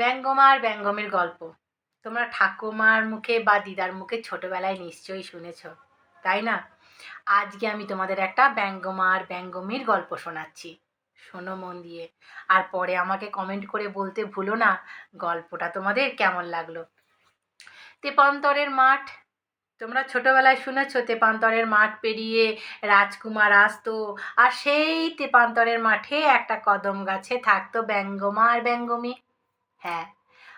ব্যঙ্গমার ব্যঙ্গমের গল্প। তোমরা ঠাকুমার মুখে বা দিদার মুখে ছোটবেলায় নিশ্চয়ই শুনেছ, তাই না? আজকে আমি তোমাদের একটা ব্যঙ্গমার ব্যঙ্গমীর গল্প শোনাচ্ছি। শোনো মন দিয়ে। আর পরে আমাকে কমেন্ট করে বলতে ভুলো না, গল্পটা তোমাদের কেমন লাগল? তেপান্তরের মাঠ, তোমরা ছোটবেলায় শুনেছ তেপান্তরের মাঠ পেরিয়ে রাজকুমার আসতো, আর সেই তেপান্তরের মাঠে একটা কদম গাছে থাকতো ব্যঙ্গমা আর ব্যঙ্গমী। হ্যাঁ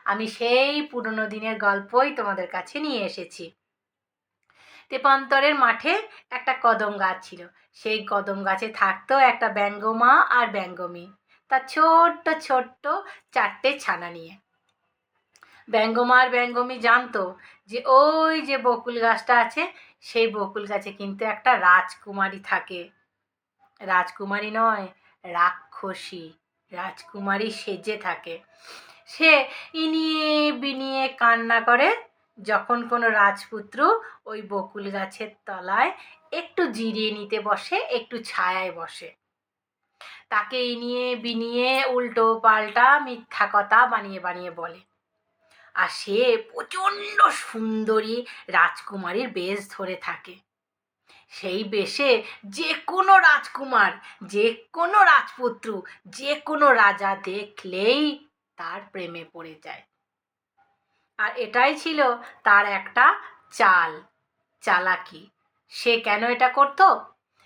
আমি সেই পুরনো দিনের গল্পই তোমাদের কাছে নিয়ে এসেছি। তেপান্তরের মাঠে একটা কদম গাছ ছিল। সেই কদম গাছে থাকতো একটা ব্যঙ্গমা আর ব্যঙ্গমী তার ছোট্ট ছোট্ট চারটে ছানা নিয়ে। ব্যঙ্গমা আর ব্যঙ্গমী জানতো যে ওই যে বকুল গাছটা আছে, সেই বকুল গাছে কিন্তু একটা রাজকুমারী থাকে। রাজকুমারী নয়, রাক্ষসী। রাজকুমারী সেজে থাকে। সে ইনিয়ে বিনিয়ে কান্না করে যখন কোনো রাজপুত্র ওই বকুল গাছের তলায় একটু জিরিয়ে নিতে বসে, একটু ছায়ায় বসে। তাকে ইনিয়ে বিনিয়ে উল্টো পাল্টা মিথ্যা কথা বানিয়ে বানিয়ে বলে। আর সে প্রচণ্ড সুন্দরী রাজকুমারীর বেশ ধরে থাকে। সেই বেশে যে কোনো রাজকুমার, যে কোনো রাজপুত্র, যে কোনো রাজা দেখলেই তার প্রেমে পড়ে যায়। আর এটাই ছিল তার একটা চাল। চালাকি। সে কেন এটা করতো?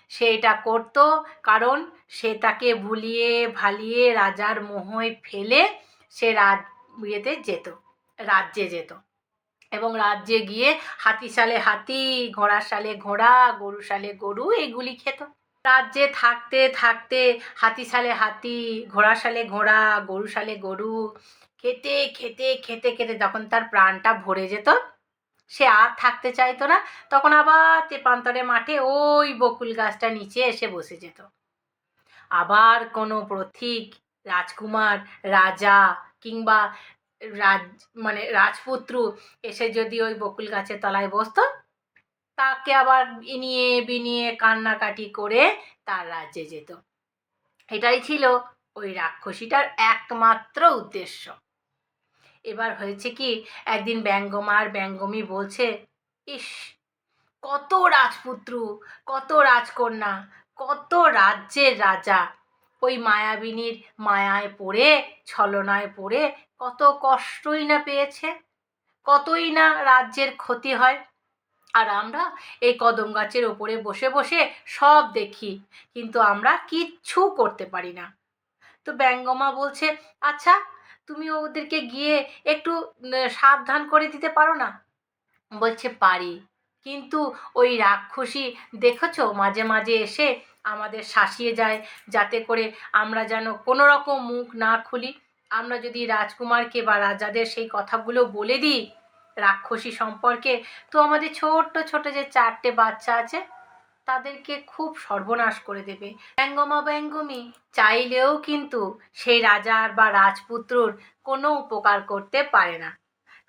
সে এটা করতো কারণ সে তাকে ভুলিয়ে ভালিয়ে রাজার মোহয় ফেলে সে রাজ ইয়েতে যেত, রাজ্যে যেত। এবং রাজ্যে গিয়ে হাতি সালে হাতি, ঘোড়ার সালে ঘোড়া গরু সালে গরু এগুলি খেত। রাজ্যে থাকতে থাকতে হাতি সালে হাতি, ঘোড়া সালে ঘোড়া, গরু সালে গরু, খেতে খেতে খেতে খেতে যখন তার প্রাণটা ভরে যেত, সে আর থাকতে চাইতো না। তখন আবার তেপান্তরে মাঠে ওই বকুল গাছটা নিচে এসে বসে যেত। আবার কোনো প্রথিক রাজকুমার, রাজা কিংবা রাজ মানে রাজপুত্র এসে যদি ওই বকুল গাছের তলায় বসতো তাকে আবার ইনিয়ে বিনিয়ে কান্নাকাটি করে তার রাজ্যে যেত। এটাই ছিল ওই রাক্ষসীটার একমাত্র উদ্দেশ্য। এবার হয়েছে কি, একদিন ব্যঙ্গমার ব্যঙ্গমী বলছে, ইস, কত রাজপুত্র, কত রাজকন্যা, কত রাজ্যের রাজা। ওই মায়াবিনীর মায়ায় পড়ে, ছলনায় পড়ে কত কষ্টই না পেয়েছে, কতই না রাজ্যের ক্ষতি হয়। আর আমরা এই কদম গাছের ওপরে বসে বসে সব দেখি, কিন্তু আমরা কিচ্ছু করতে পারি না। তো ব্যঙ্গমা বলছে আচ্ছা তুমি ওদেরকে গিয়ে একটু সাবধান করে দিতে পারো না? বলছে, পারি। কিন্তু ওই রাক্ষসী দেখেছ, মাঝে মাঝে এসে আমাদের শাসিয়ে যায়, যাতে করে আমরা যেন কোনো রকম মুখ না খুলি। আমরা যদি রাজকুমারকে বা রাজাদের সেই কথাগুলো বলে দিই রাক্ষসী সম্পর্কে। তো আমাদের ছোট্ট ছোট যে চারটে বাচ্চা আছে, তাদেরকে খুব সর্বনাশ করে দেবে। ব্যঙ্গমা ব্যঙ্গমী, চাইলেও কিন্তু সেই রাজার বা রাজপুত্রর কোনো উপকার করতে পারে না।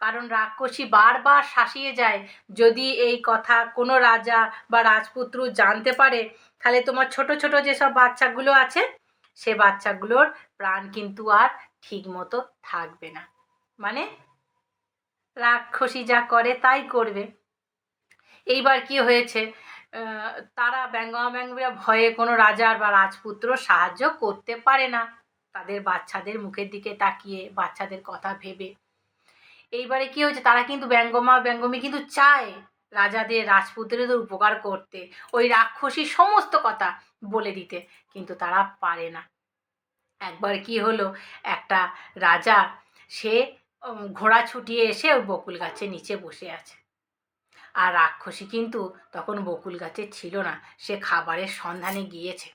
কারণ রাক্ষসী বারবার শাসিয়ে যায়, যদি এই কথা কোনো রাজা বা রাজপুত্র জানতে পারে, তাহলে তোমার ছোট ছোট যেসব বাচ্চাগুলো আছে, সে বাচ্চাগুলোর প্রাণ কিন্তু আর ঠিক মতো থাকবে না। মানে রাক্ষসী যা করে তাই করবে। এইবার কি হয়েছে? তারা ব্যঙ্গমা ব্যঙ্গমীরা ভয়ে কোনো রাজার বা রাজপুত্র সাহায্য করতে পারে না। তাদের বাচ্চাদের মুখের দিকে তাকিয়ে বাচ্চাদের কথা ভেবে। এইবারে কি হয়েছে? তারা কিন্তু ব্যঙ্গমা, ব্যঙ্গমী কিন্তু চায় রাজাদের, রাজপুত্রদের উপকার করতে। ওই রাক্ষসী সমস্ত কথা বলে দিতে, কিন্তু তারা পারে না। একবার কি হলো? একটা রাজা, সে ঘোড়া ছুটিয়ে এসে বকুল গাছের নিচে বসে আছে। আর রাক্ষসী কিন্তু তখন বকুল গাছে ছিল না, সে খাবারের সন্ধানে গিয়েছে।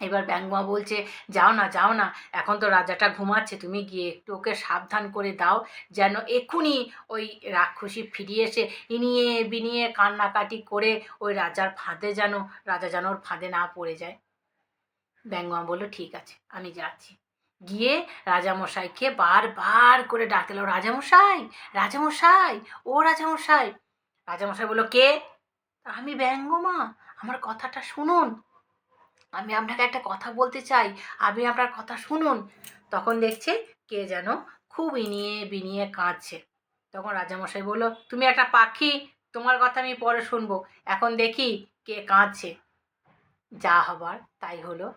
এবার ব্যঙ্গমা বলছে, যাও না যাও না, এখন তো রাজাটা ঘুমাচ্ছে, তুমি গিয়ে একটু ওকে সাবধান করে দাও, যেন এক্ষুনি ওই রাক্ষসী ফিরিয়ে এসে ইনিয়ে বিনিয়ে কান্নাকাটি করে ওই রাজার ফাঁদে যেন, রাজা যেন ওর ফাঁদে না পড়ে যায়। ব্যঙ্গমা বলল, ঠিক আছে, আমি যাচ্ছি। গিয়ে রাজামশাইকে বারবার করে ডাকলো রাজামশাই রাজামশাই, ও রাজামশাই। রাজামশাই বলল, কে? আমি ব্যঙ্গমা আমার কথাটা শুনুন। আমি আপনাকে একটা কথা বলতে চাই, আপনি আপনার কথা শুনুন। তখন দেখছে কে যেন খুব ইনিয়ে বিনিয়ে কাঁদছে। তখন রাজামশাই বলল, তুমি একটা পাখি, তোমার কথা আমি পরে শুনব। এখন দেখি কে কাঁদছে। যা হবার তাই হলো।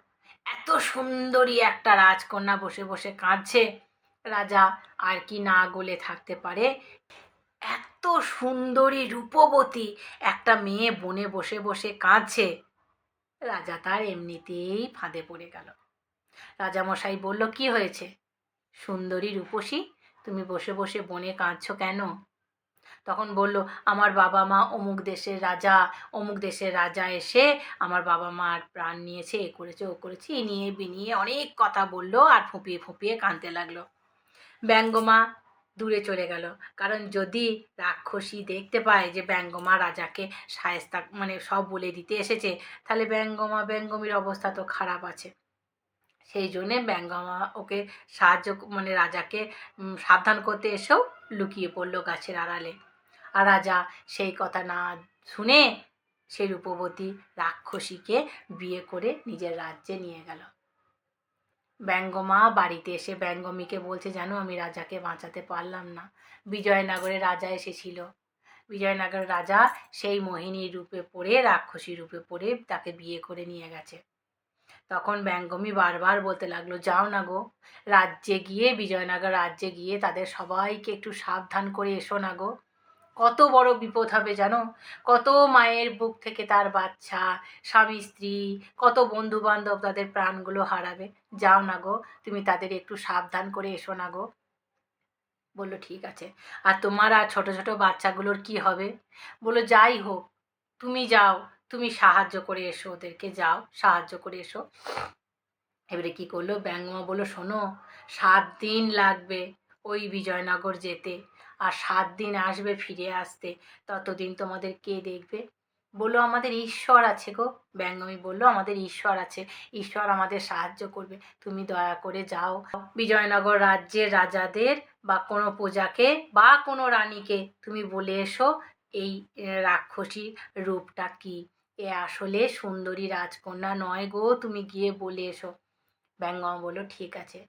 এত সুন্দরী একটা রাজকন্যা বসে বসে কাঁদছে। রাজা আর কি না গলে থাকতে পারে। এত সুন্দরী রূপবতী একটা মেয়ে বনে বসে বসে কাঁদছে। রাজা তার এমনিতেই ফাঁদে পড়ে গেল। রাজামশাই বলল, কি হয়েছে? সুন্দরী রূপসী, তুমি বসে বসে বনে কাঁদছ কেন? তখন বলল, আমার বাবা মা অমুক দেশের রাজা, অমুক দেশের রাজা এসে আমার বাবা মার প্রাণ নিয়েছে, এ করেছে, ও করেছে, এ নিয়ে বিনিয়ে অনেক কথা বলল আর ফুঁপিয়ে ফুঁপিয়ে কাঁদতে লাগল। ব্যঙ্গমা দূরে চলে গেল। কারণ যদি রাক্ষসী দেখতে পায় যে ব্যঙ্গমা রাজাকে সায়স্তা মানে সব বলে দিতে এসেছে, তাহলে ব্যঙ্গমা, ব্যঙ্গমীর অবস্থা তো খারাপ আছে। সেই জন্যে ব্যঙ্গমা ওকে সাহায্য মানে রাজাকে সাবধান করতে এসেও লুকিয়ে পড়ল গাছের আড়ালে। আর রাজা সেই কথা না শুনে সেই রূপবতী রাক্ষসীকে বিয়ে করে নিজের রাজ্যে নিয়ে গেল। ব্যঙ্গমা বাড়িতে এসে ব্যঙ্গমীকে বলছে, জানো, আমি রাজাকে বাঁচাতে পারলাম না। বিজয়নগরে রাজা এসেছিল। বিজয়নগর রাজা সেই মোহিনীর রূপে পড়ে, রাক্ষসী রূপে পড়ে তাকে বিয়ে করে নিয়ে গেছে। তখন ব্যঙ্গমী বারবার বলতে লাগল, যাও না গো, রাজ্যে গিয়ে, বিজয়নগর রাজ্যে গিয়ে তাদের সবাইকে একটু সাবধান করে এসো না গো। কত বড় বিপদ হবে জানো? কত মায়ের বুক থেকে তার বাচ্চা, স্বামী, স্ত্রী, কত বন্ধু বান্ধব তাদের প্রাণগুলো হারাবে। যাও না গো, তুমি তাদের একটু সাবধান করে এসো না গো। বলল, ঠিক আছে। আর তোমার আর ছোট ছোট বাচ্চাগুলোর কি হবে? বলল, যাই হোক, তুমি যাও, তুমি সাহায্য করে এসো ওদেরকে, যাও, সাহায্য করে এসো। এবারে কি করল? ব্যঙ্গমা বলল, শোনো, সাত দিন লাগবে ওই বিজয়নগর যেতে। আর সাত দিন আসবে ফিরে আসতে। ততদিন তোমাদের কে দেখবে? বলল, আমাদের ঈশ্বর আছে গো। ব্যঙ্গমী বলল, আমাদের ঈশ্বর আছে। ঈশ্বর আমাদের সাহায্য করবে। তুমি দয়া করে যাও। বিজয়নগর রাজ্যের রাজাদের বা কোনো প্রজাকে বা কোনো রানীকে তুমি বলে এসো, এই রাক্ষসীর রূপটা কি? এ আসলে সুন্দরী রাজকন্যা নয় গো, তুমি গিয়ে বলে এসো। ব্যঙ্গমা বলল, ঠিক আছে।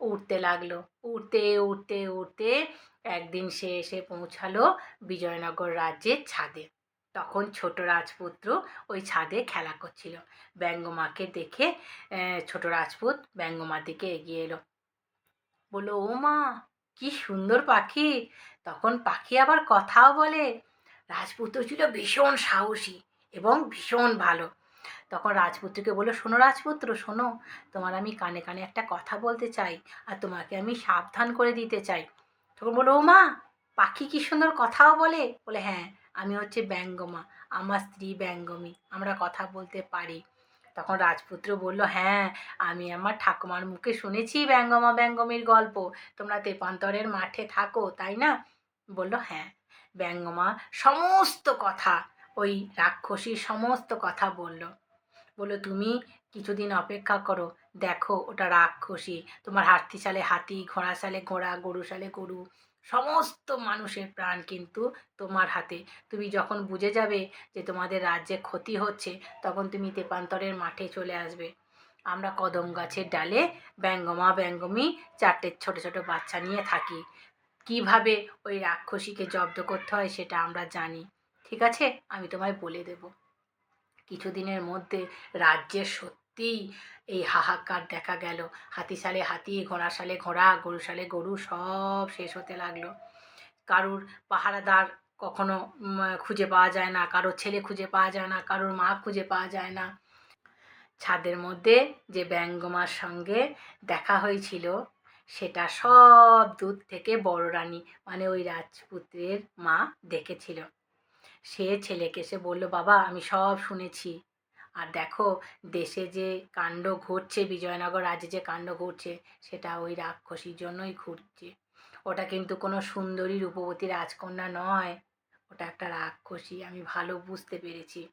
উঠতে লাগল। উঠতে উঠতে উঠতে একদিন সে এসে পৌঁছালো বিজয়নগর রাজ্যের ছাদে। তখন ছোট রাজপুত্র ওই ছাদে খেলা করছিল। ব্যঙ্গমাকে দেখে ছোট রাজপুত ব্যঙ্গমার দিকে এগিয়ে এলো। বলল, ও মা, কি সুন্দর পাখি। তখন পাখি আবার কথাও বলে, রাজপুত্র ছিল ভীষণ সাহসী এবং ভীষণ ভালো। তখন রাজপুত্রকে বলল, শোনো রাজপুত্র, শোনো, তোমার আমি কানে কানে একটা কথা বলতে চাই আর তোমাকে আমি সাবধান করে দিতে চাই। তখন বলল ও মা পাখি কি সুন্দর কথাও বলে? বলে হ্যাঁ আমি হচ্ছে ব্যঙ্গমা, আমার স্ত্রী ব্যঙ্গমী, আমরা কথা বলতে পারি। তখন রাজপুত্র বলল হ্যাঁ আমি আমার ঠাকুমার মুখে শুনেছি ব্যঙ্গমা ব্যঙ্গমীর গল্প, তোমরা তেপান্তরের মাঠে থাকো, তাই না? বলল হ্যাঁ ব্যঙ্গমা সমস্ত কথা, ওই রাক্ষসীর সমস্ত কথা বলল। বলল, তুমি কিছুদিন অপেক্ষা করো, দেখো ওটা রাক্ষসী, তোমার হাতি সালে হাতি, ঘোড়া সালে ঘোড়া, গরু সালে গরু, সমস্ত মানুষের প্রাণ কিন্তু তোমার হাতে। তুমি যখন বুঝে যাবে যে তোমাদের রাজ্যে ক্ষতি হচ্ছে, তখন তুমি তেপান্তরের মাঠে চলে আসবে। আমরা কদম গাছের ডালে ব্যঙ্গমা ব্যঙ্গমী চারটে ছোট ছোট বাচ্চা নিয়ে থাকি। কীভাবে ওই রাক্ষসীকে জব্দ করতে হয় সেটা আমরা জানি। ঠিক আছে? আমি তোমায় বলে দেব। কিছুদিনের মধ্যে রাজ্যের সত্যিই এই হাহাকার দেখা গেল। হাতি সালে হাতি, ঘোড়া সালে ঘোড়া, গরু সালে গরু, সব শেষ হতে লাগল। কারুর পাহারাদার কখনো খুঁজে পাওয়া যায় না, কারোর ছেলে খুঁজে পাওয়া যায় না, কারোর মা খুঁজে পাওয়া যায় না। ছাদের মধ্যে যে ব্যঙ্গমার সঙ্গে দেখা হয়েছিল, সেটা সব দূর থেকে বড় রানী মানে ওই রাজপুত্রের মা দেখেছিল। সে ছেলেকে এসে বলল, বাবা, আমি সব শুনেছি। আর দেখো দেশে যে কাণ্ড ঘটছে, বিজয়নগর রাজ্যে যে কাণ্ড ঘটছে, সেটা ওই রাক্ষসীর জন্যই ঘটছে। ওটা কিন্তু কোনো সুন্দরী রূপবতী রাজকন্যা নয়। ওটা একটা রাক্ষসী, আমি ভালো বুঝতে পেরেছি।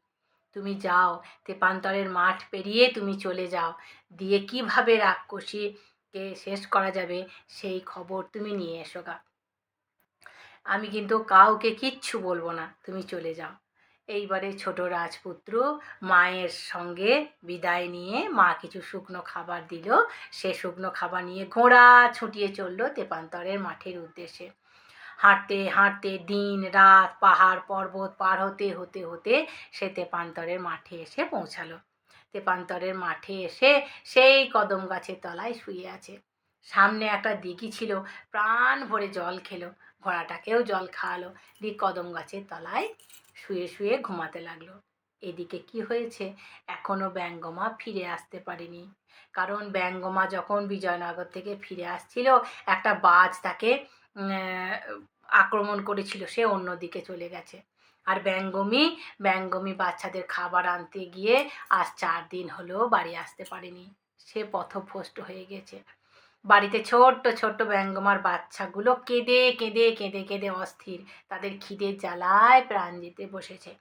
তুমি যাও, তেপান্তরের মাঠ পেরিয়ে তুমি চলে যাও। দিয়ে কীভাবে রাক্ষসীকে শেষ করা যাবে, সেই খবর তুমি নিয়ে এসো গা। আমি কিন্তু কাউকে কিচ্ছু বলব না, তুমি চলে যাও। এইবারে ছোট রাজপুত্র মায়ের সঙ্গে বিদায় নিয়ে মা কিছু শুকনো খাবার দিল। সে শুকনো খাবার নিয়ে ঘোড়া ছুটিয়ে চলল তেপান্তরের মাঠের উদ্দেশ্যে। হাঁটতে হাঁটতে দিন, রাত, পাহাড়, পর্বত পার হতে হতে হতে সে তেপান্তরের মাঠে এসে পৌঁছালো। তেপান্তরের মাঠে এসে সেই কদম গাছের তলায় শুয়ে আছে। সামনে একটা দিঘি ছিল, প্রাণ ভরে জল খেলো। ঘোড়াটাকেও জল খাওয়ালো। দিয়ে কদম গাছের তলায় শুয়ে শুয়ে ঘুমাতে লাগল। এদিকে কি হয়েছে? এখনও ব্যঙ্গমা ফিরে আসতে পারেনি। কারণ ব্যঙ্গমা যখন বিজয়নগর থেকে ফিরে আসছিল, একটা বাজ তাকে আক্রমণ করেছিল। সে অন্যদিকে চলে গেছে। আর ব্যঙ্গমি ব্যঙ্গমি বাচ্চাদের খাবার আনতে গিয়ে আজ চার দিন হলেও বাড়ি আসতে পারেনি। সে পথভ্রষ্ট হয়ে গেছে। বাড়িতে ছোট্ট ছোট্ট ব্যঙ্গমার বাচ্চাগুলো কেঁদে কেঁদে কেঁদে কেঁদে অস্থির। তাদের খিদের জ্বালায় প্রাণ দিতে বসেছে।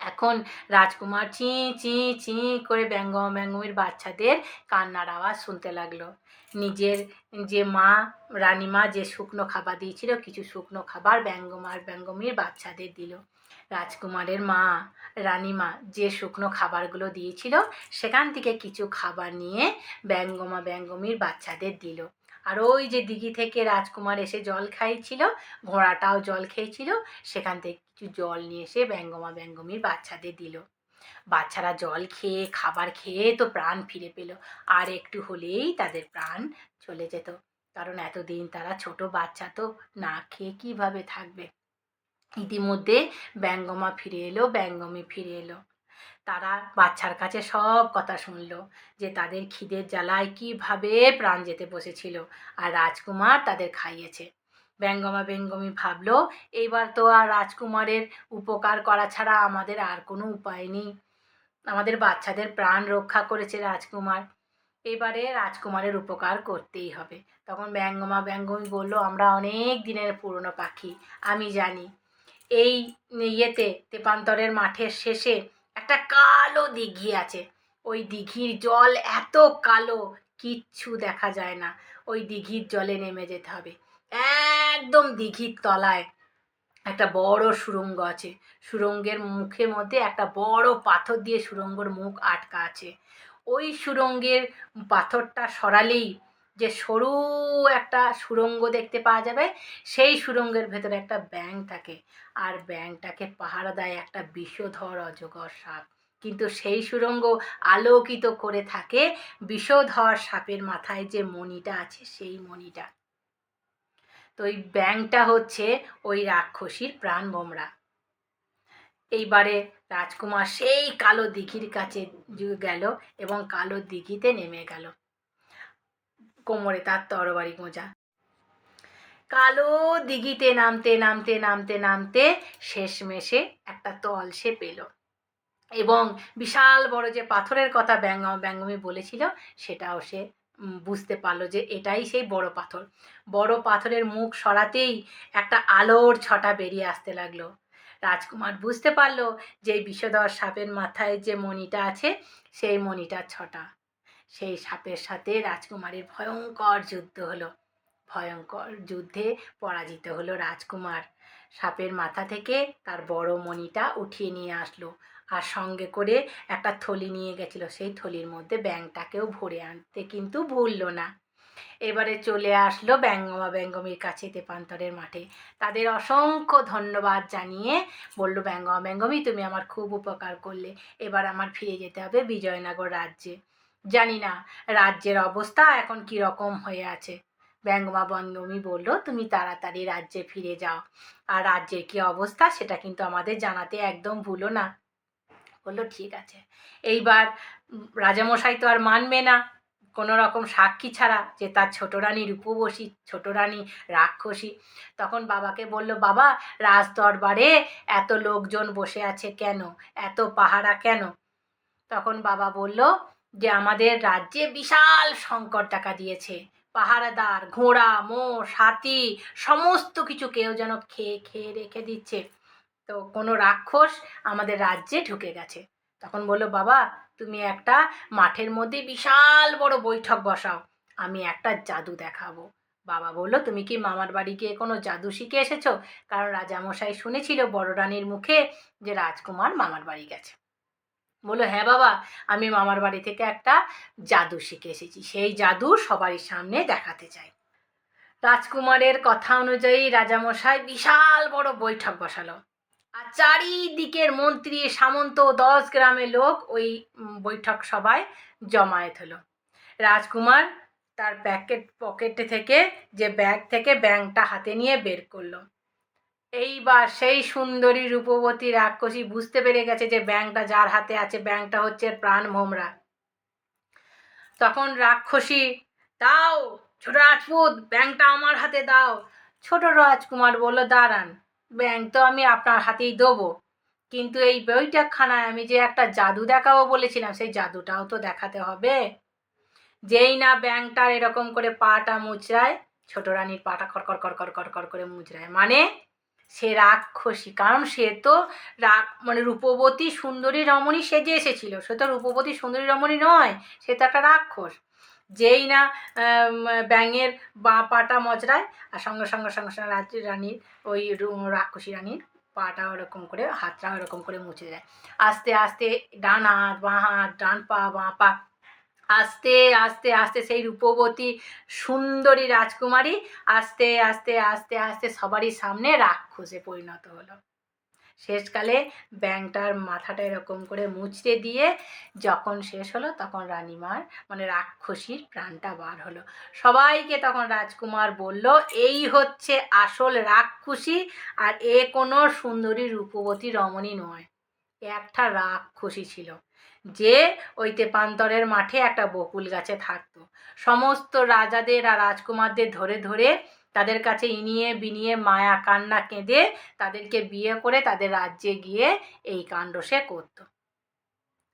এখন রাজকুমার চি চি চি করে ব্যঙ্গমা ব্যঙ্গমীর বাচ্চাদের কান্নার আওয়াজ শুনতে লাগল। নিজের যে মা, রানীমা যে শুকনো খাবার দিয়েছিল, কিছু শুকনো খাবার ব্যঙ্গমার ব্যঙ্গমীর বাচ্চাদের দিল। রাজকুমারের মা, রানীমা যে শুকনো খাবারগুলো দিয়েছিল, সেখান থেকে কিছু খাবার নিয়ে ব্যঙ্গমা, ব্যঙ্গমীর বাচ্চাদের দিল। আর ওই যে দিঘি থেকে রাজকুমার এসে জল খাইছিল, ঘোড়াটাও জল খেয়েছিল, সেখান থেকে কিছু জল নিয়ে এসে ব্যঙ্গমা ব্যঙ্গমীর বাচ্চাদের দিল। বাচ্চারা জল খেয়ে, খাবার খেয়ে তো প্রাণ ফিরে পেল। আর একটু হলেই তাদের প্রাণ চলে যেত। কারণ এতদিন তারা ছোট বাচ্চা তো না খেয়ে কীভাবে থাকবে? ইতিমধ্যে ব্যঙ্গমা ফিরে এলো, ব্যঙ্গমী ফিরে এলো। তারা বাচ্চার কাছে সব কথা শুনলো যে তাদের খিদের জ্বালায় কীভাবে প্রাণ যেতে বসেছিল। আর রাজকুমার তাদের খাইয়েছে। ব্যঙ্গমা ব্যঙ্গমী ভাবলো, এইবার তো আর রাজকুমারের উপকার করা ছাড়া আমাদের আর কোনো উপায় নেই। আমাদের বাচ্চাদের প্রাণ রক্ষা করেছে রাজকুমার। এবারে রাজকুমারের উপকার করতেই হবে। তখন ব্যঙ্গমা ব্যঙ্গমী বলল, আমরা অনেক দিনের পুরনো পাখি, আমি জানি। এই ইয়েতে, তেপান্তরের মাঠের শেষে একটা কালো দিঘি আছে। ওই দিঘির জল এত কালো, কিচ্ছু দেখা যায় না। ওই দিঘির জলে নেমে যেতে হবে। একদম দিঘির তলায় একটা বড় সুরঙ্গ আছে। সুরঙ্গের মুখের মধ্যে একটা বড় পাথর দিয়ে সুরঙ্গর মুখ আটকা আছে। ওই সুরঙ্গের পাথরটা সরালেই যে সরু একটা সুড়ঙ্গ দেখতে পাওয়া যাবে, সেই সুরঙ্গের ভেতরে একটা ব্যাঙ থাকে। আর ব্যাঙটাকে পাহারা দেয় একটা বিষধর অজগর সাপ। কিন্তু সেই সুরঙ্গ আলোকিত করে থাকে বিষধর সাপের মাথায় যে মণিটা আছে, সেই মণিটা। তো ওই ব্যাঙটা হচ্ছে ওই রাক্ষসীর প্রাণ বোমরা। এইবারে রাজকুমার সেই কালো দিঘির কাছে গেল এবং কালো দিঘিতে নেমে গেল। কোমরে তার তরবারি গোঁজা কালো দিঘিতে নামতে নামতে নামতে নামতে শেষমেশে একটা তল সে পেল। এবং বিশাল বড় যে পাথরের কথা ব্যঙ্গ ব্যঙ্গমি বলেছিল, সেটাও সে বুঝতে পারল যে এটাই সেই বড় পাথর। বড় পাথরের মুখ সরাতেই একটা আলোর ছটা বেরিয়ে আসতে লাগল। রাজকুমার বুঝতে পারল যে বিষধর সাপের মাথায় যে মণিটা আছে, সেই মণিটার ছটা। সেই সাপের সাথে রাজকুমারের ভয়ঙ্কর যুদ্ধ হলো। ভয়ঙ্কর যুদ্ধে পরাজিত হলো রাজকুমার। সাপের মাথা থেকে তার বড় মণিটা উঠিয়ে নিয়ে আসলো। আর সঙ্গে করে একটা থলি নিয়ে গেছিল। সেই থলির মধ্যে ব্যাংটাকেও ভরে আনতে কিন্তু ভুললো না। এবারে চলে আসলো ব্যঙ্গমা ব্যঙ্গমীর কাছে তেপান্তরের মাঠে। তাদের অসংখ্য ধন্যবাদ জানিয়ে বলল, ব্যঙ্গমা ব্যঙ্গমী, তুমি আমার খুব উপকার করলে। এবার আমার ফিরে যেতে হবে বিজয়নগর রাজ্যে। জানি না রাজ্যের অবস্থা এখন কী রকম হয়ে আছে। ব্যঙ্গমা ব্যঙ্গমী বলল, তুমি তাড়াতাড়ি রাজ্যে ফিরে যাও। আর রাজ্যের কী অবস্থা সেটা কিন্তু আমাদের জানাতে একদম ভুলো না। বলল, ঠিক আছে। এইবার রাজামশাই তো আর মানবে না। কোনো রকম সাক্ষী ছাড়া যে তার ছোট রানী রূপবশী ছোট রানী রাক্ষসী। তখন বাবাকে বলল, বাবা রাজ দরবারে এত লোকজন বসে আছে কেন? এত পাহারা কেন? তখন বাবা বলল, যে আমাদের রাজ্যে বিশাল সংকট টাকা দিয়েছে। পাহারাদার, ঘোড়া, মোষ, হাতি, সমস্ত কিছু কেউ যেন খেয়ে খেয়ে রেখে দিচ্ছে। তো কোনো রাক্ষস আমাদের রাজ্যে ঢুকে গেছে। তখন বলল, বাবা, তুমি একটা মাঠের মধ্যে বিশাল বড় বৈঠক বসাও, আমি একটা জাদু দেখাবো। বাবা বলল, তুমি কি মামার বাড়ি গিয়ে কোনো জাদু শিখে এসেছ? কারণ রাজামশাই শুনেছিল বড় রানীর মুখে যে রাজকুমার মামার বাড়ি গেছে। বলল হ্যাঁ বাবা, আমি মামার বাড়ি থেকে একটা জাদু শিখে এসেছি, সেই জাদু সবারই সামনে দেখাতে চাই। রাজকুমারের কথা অনুযায়ী রাজামশাই বিশাল বড় বৈঠক বসালো। আর চারিদিকের মন্ত্রী সামন্ত দশ গ্রামের লোক ওই বৈঠক সভায় জমায়েত হলো। রাজকুমার তার প্যাকেট পকেটে থেকে যে ব্যাগ থেকে ব্যাংকটা হাতে নিয়ে বের করল। এইবার সেই সুন্দরী রূপবতী রাক্ষসী বুঝতে পেরে গেছে যে ব্যাংকটা যার হাতে আছে, ব্যাংকটা হচ্ছে প্রাণ ভোমরা। তখন রাক্ষসী, দাও ছোট রাজপুত, ব্যাংকটা আমার হাতে দাও। ছোট রাজকুমার বলল, দাঁড়ান। ব্যাংক তো আমি আপনার হাতেই দেবো। কিন্তু এই বইটাখানায় আমি যে একটা জাদু দেখাবো বলেছিলাম, সেই জাদুটাও তো দেখাতে হবে। যেই না ব্যাংকটার এরকম করে পাটা মুচড়ায়, ছোট রানীর পাটা খড়খড় খড়খড় খড়খড় করে মুচড়ায়। মানে সে রাক্ষসী, কারণ সে তো রাগ মানে রূপবতী সুন্দরী রমণী সেজে এসেছিল। সে তো রূপবতী সুন্দরী রমণী নয়, সে তো একটা রাক্ষস। যেই না ব্যাঙের বাঁ পাটা মজরায় আর সঙ্গে সঙ্গে সঙ্গে সঙ্গে রাজ্য রানীর ওই রাক্ষসী রানীর পাটা ওরকম করে, হাতটা ওরকম করে মুছে যায় আস্তে আস্তে ডান হাত, বাঁ হাত, ডান পা, বাঁ পা, আস্তে আস্তে আস্তে সেই রূপবতী সুন্দরী রাজকুমারী আস্তে আস্তে আস্তে আস্তে সবারই সামনে রাক্ষসে পরিণত হলো। শেষকালে ব্যাংকটার মাথাটা এরকম করে মুচড়ে দিয়ে যখন শেষ হলো তখন রানীমার মানে রাক্ষসীর প্রাণটা বার হলো। সবাইকে তখন রাজকুমার বলল, এই হচ্ছে আসল রাক্ষসী আর এ কোনো সুন্দরী রূপবতী রমণী নয়। একটা রাক্ষসী ছিল যে ওই তেপান্তরের মাঠে একটা বকুল গাছে থাকতো। সমস্ত রাজাদের আর রাজকুমারদের ধরে ধরে তাদের কাছে ইনিয়ে বিনিয়ে মায়া কান্না কেঁদে তাদেরকে বিয়ে করে তাদের রাজ্যে গিয়ে এই কাণ্ড সে করতো।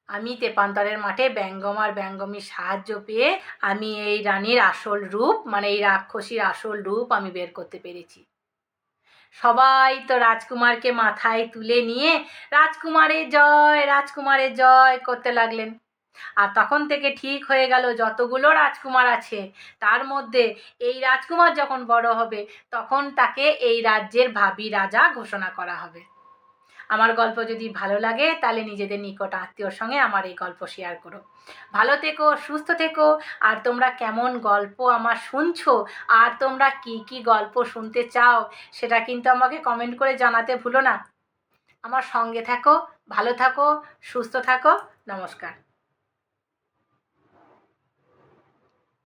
আমি তেপান্তরের মাঠে ব্যঙ্গম আর ব্যঙ্গমীর সাহায্য পেয়ে আমি এই রানীর আসল রূপ মানে এই রাক্ষসীর আসল রূপ আমি বের করতে পেরেছি। সবাই তো রাজকুমারকে মাথায় তুলে নিয়ে রাজকুমারের জয় রাজকুমারের জয় করতে লাগলেন। আর তখন থেকে ঠিক হয়ে গেল যতগুলো রাজকুমার আছে। তার মধ্যে এই রাজকুমার যখন বড় হবে, তখন তাকে এই রাজ্যের ভাবি রাজা ঘোষণা করা হবে। আমার গল্প যদি ভালো লাগে, তাহলে নিজেদের নিকট আত্মীয়র সঙ্গে আমার এই গল্প শেয়ার করো। ভালো থেকো, সুস্থ থেকো, আর তোমরা কেমন গল্প আমার শুনছো, আর তোমরা কি কি গল্প শুনতে চাও, সেটা কিন্তু আমাকে কমেন্ট করে জানাতে ভুলো না। আমার সঙ্গে থাকো, ভালো থাকো, সুস্থ থাকো, নমস্কার।